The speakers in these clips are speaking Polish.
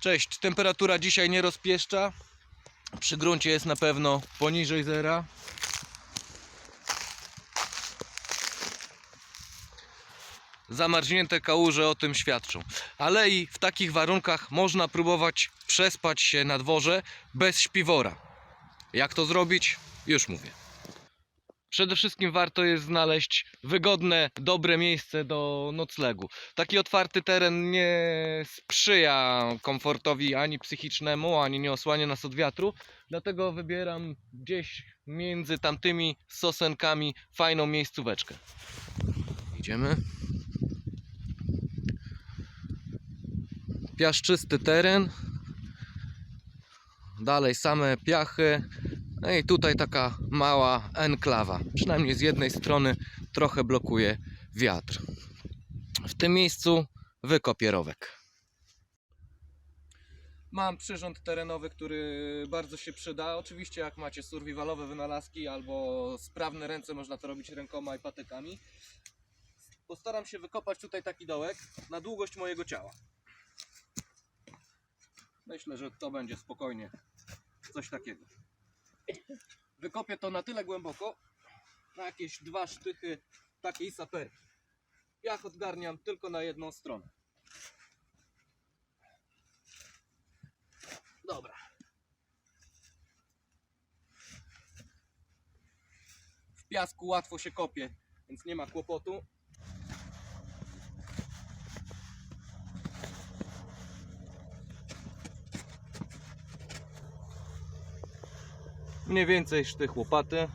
Cześć, temperatura dzisiaj nie rozpieszcza. Przy gruncie jest na pewno poniżej zera. Zamarznięte kałuże o tym świadczą. Ale i w takich warunkach można próbować przespać się na dworze bez śpiwora. Jak to zrobić? Już mówię. Przede wszystkim warto jest znaleźć wygodne, dobre miejsce do noclegu. Taki otwarty teren nie sprzyja komfortowi ani psychicznemu, ani nie osłania nas od wiatru. Dlatego wybieram gdzieś między tamtymi sosenkami fajną miejscóweczkę. Idziemy. Piaszczysty teren. Dalej same piachy. No i tutaj taka mała enklawa. Przynajmniej z jednej strony trochę blokuje wiatr. W tym miejscu wykopierowek. Mam przyrząd terenowy, który bardzo się przyda. Oczywiście jak macie survivalowe wynalazki albo sprawne ręce, można to robić rękoma i patykami. Postaram się wykopać tutaj taki dołek na długość mojego ciała. Myślę, że to będzie spokojnie coś takiego. Wykopię to na tyle głęboko, na jakieś dwa sztychy takiej saperki. Ja odgarniam tylko na jedną stronę. Dobra. W piasku łatwo się kopie, więc nie ma kłopotu. Mniej więcej sztych łopaty.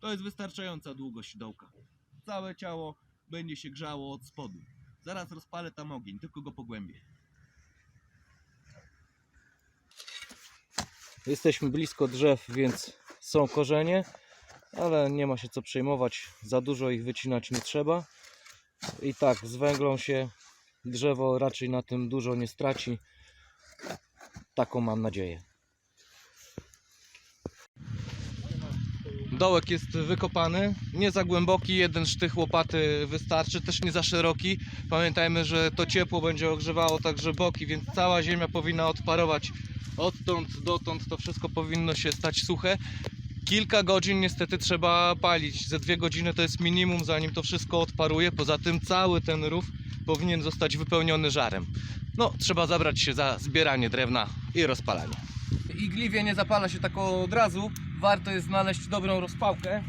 To jest wystarczająca długość dołka. Całe ciało będzie się grzało od spodu. Zaraz rozpalę tam ogień, tylko go pogłębię. Jesteśmy blisko drzew, więc są korzenie, ale nie ma się co przejmować. Za dużo ich wycinać nie trzeba. I tak, zwęglą się. Drzewo raczej na tym dużo nie straci. Taką mam nadzieję. Dołek jest wykopany, nie za głęboki, jeden sztych łopaty wystarczy, też nie za szeroki. Pamiętajmy, że to ciepło będzie ogrzewało także boki, więc cała ziemia powinna odparować odtąd dotąd, to wszystko powinno się stać suche. Kilka godzin niestety trzeba palić, ze dwie godziny to jest minimum zanim to wszystko odparuje, poza tym cały ten rów powinien zostać wypełniony żarem. No, trzeba zabrać się za zbieranie drewna i rozpalanie. Igliwie nie zapala się tak od razu, warto jest znaleźć dobrą rozpałkę.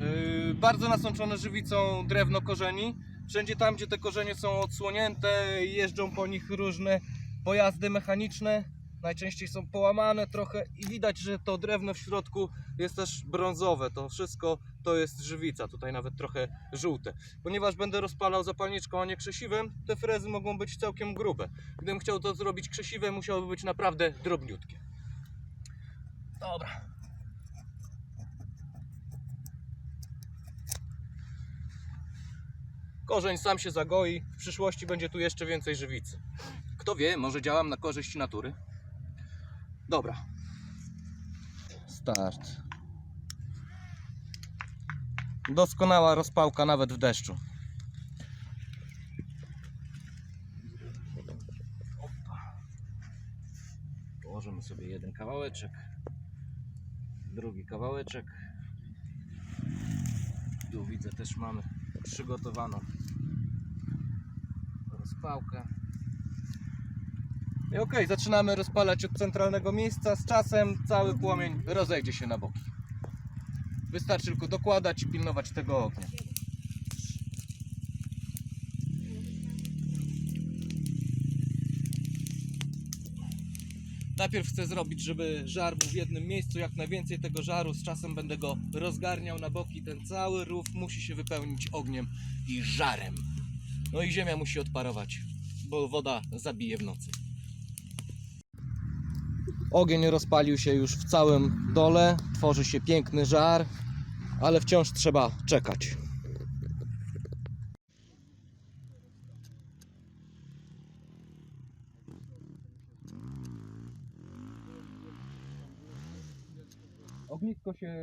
Yy, bardzo nasączone żywicą drewno korzeni. Wszędzie tam, gdzie te korzenie są odsłonięte, jeżdżą po nich różne pojazdy mechaniczne. Najczęściej są połamane trochę i widać, że to drewno w środku jest też brązowe. To wszystko to jest żywica, tutaj nawet trochę żółte. Ponieważ będę rozpalał zapalniczką, a nie krzesiwem, te frezy mogą być całkiem grube. Gdybym chciał to zrobić krzesiwem, musiałoby być naprawdę drobniutkie. Dobra. Korzeń sam się zagoi, w przyszłości będzie tu jeszcze więcej żywicy. Kto wie, może działam na korzyść natury. Dobra. Start. Doskonała rozpałka nawet w deszczu. Położymy sobie jeden kawałeczek, drugi kawałeczek. Tu widzę też mamy przygotowaną rozpałkę. I okej, zaczynamy rozpalać od centralnego miejsca. Z czasem cały płomień rozejdzie się na boki. Wystarczy tylko dokładać i pilnować tego ognia. Najpierw chcę zrobić, żeby żar był w jednym miejscu, jak najwięcej tego żaru. Z czasem będę go rozgarniał na boki. Ten cały rów musi się wypełnić ogniem i żarem. No i ziemia musi odparować, bo woda zabije w nocy. Ogień rozpalił się już w całym dole, tworzy się piękny żar. ale wciąż trzeba czekać. Ognisko się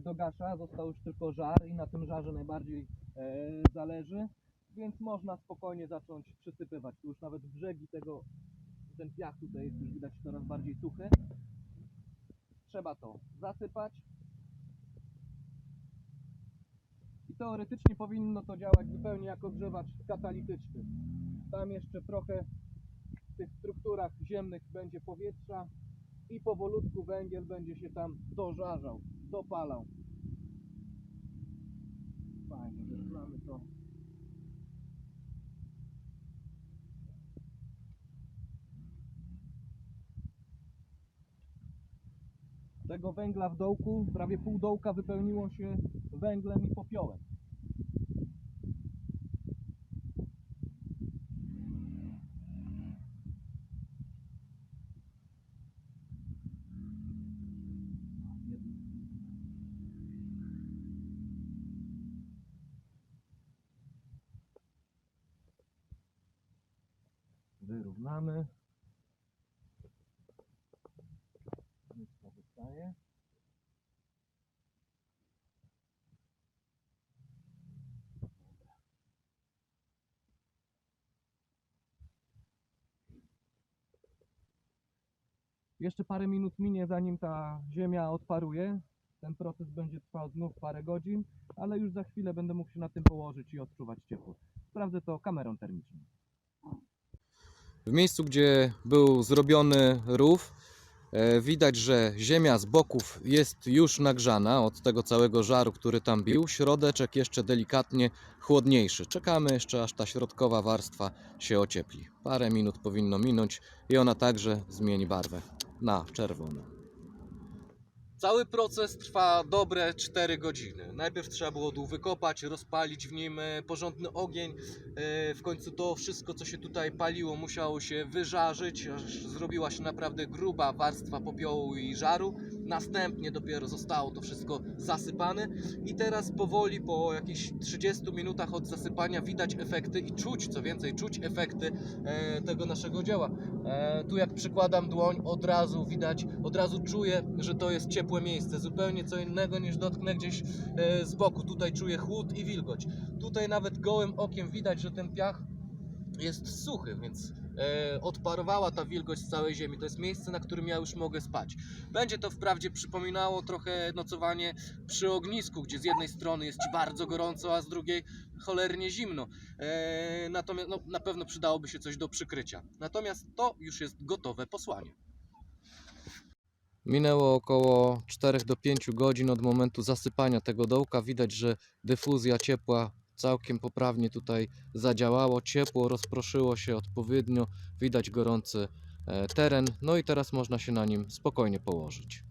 dogasza, został już tylko żar i na tym żarze najbardziej e, zależy, więc można spokojnie zacząć przysypywać. Tu już nawet brzegi tego, ten piach tutaj jest już widać coraz bardziej suchy. Trzeba to zasypać. I teoretycznie powinno to działać zupełnie jako grzewacz katalityczny. Tam jeszcze trochę w tych strukturach ziemnych będzie powietrza i powolutku węgiel będzie się tam dożarzał, dopalał. Fajnie, że mamy to. Tego węgla w dołku, prawie pół dołka wypełniło się węglem i popiołem. Wyrównamy. Nic pozostaje. Jeszcze parę minut minie, zanim ta ziemia odparuje. Ten proces będzie trwał znów parę godzin, ale już za chwilę będę mógł się na tym położyć i odczuwać ciepło. Sprawdzę to kamerą termiczną. W miejscu, gdzie był zrobiony rów, e, widać, że ziemia z boków jest już nagrzana od tego całego żaru, który tam bił. Środeczek jeszcze delikatnie chłodniejszy. Czekamy jeszcze, aż ta środkowa warstwa się ociepli. Parę minut powinno minąć i ona także zmieni barwę na czerwoną. Cały proces trwa dobre 4 godziny. Najpierw trzeba było dół wykopać, rozpalić w nim e, porządny ogień. E, W końcu to wszystko, co się tutaj paliło, musiało się wyżarzyć, aż zrobiła się naprawdę gruba warstwa popiołu i żaru. Następnie dopiero zostało to wszystko zasypane i teraz powoli po jakichś 30 minutach od zasypania widać efekty i czuć, co więcej, czuć efekty e, tego naszego dzieła. E, tu jak przykładam dłoń, od razu widać, od razu czuję, że to jest ciepłe miejsce, zupełnie co innego niż dotknę gdzieś e, z boku. Tutaj czuję chłód i wilgoć. Tutaj nawet gołym okiem widać, że ten piach jest suchy, więc odparowała ta wilgoć z całej ziemi. To jest miejsce, na którym ja już mogę spać. Będzie to wprawdzie przypominało trochę nocowanie przy ognisku, gdzie z jednej strony jest ci bardzo gorąco, a z drugiej cholernie zimno. E, natomiast no, na pewno przydałoby się coś do przykrycia. Natomiast to już jest gotowe posłanie. Minęło około 4 do 5 godzin od momentu zasypania tego dołka. Widać, że dyfuzja ciepła całkiem poprawnie tutaj zadziałało. Ciepło rozproszyło się odpowiednio. Widać gorący e, teren. No i teraz można się na nim spokojnie położyć.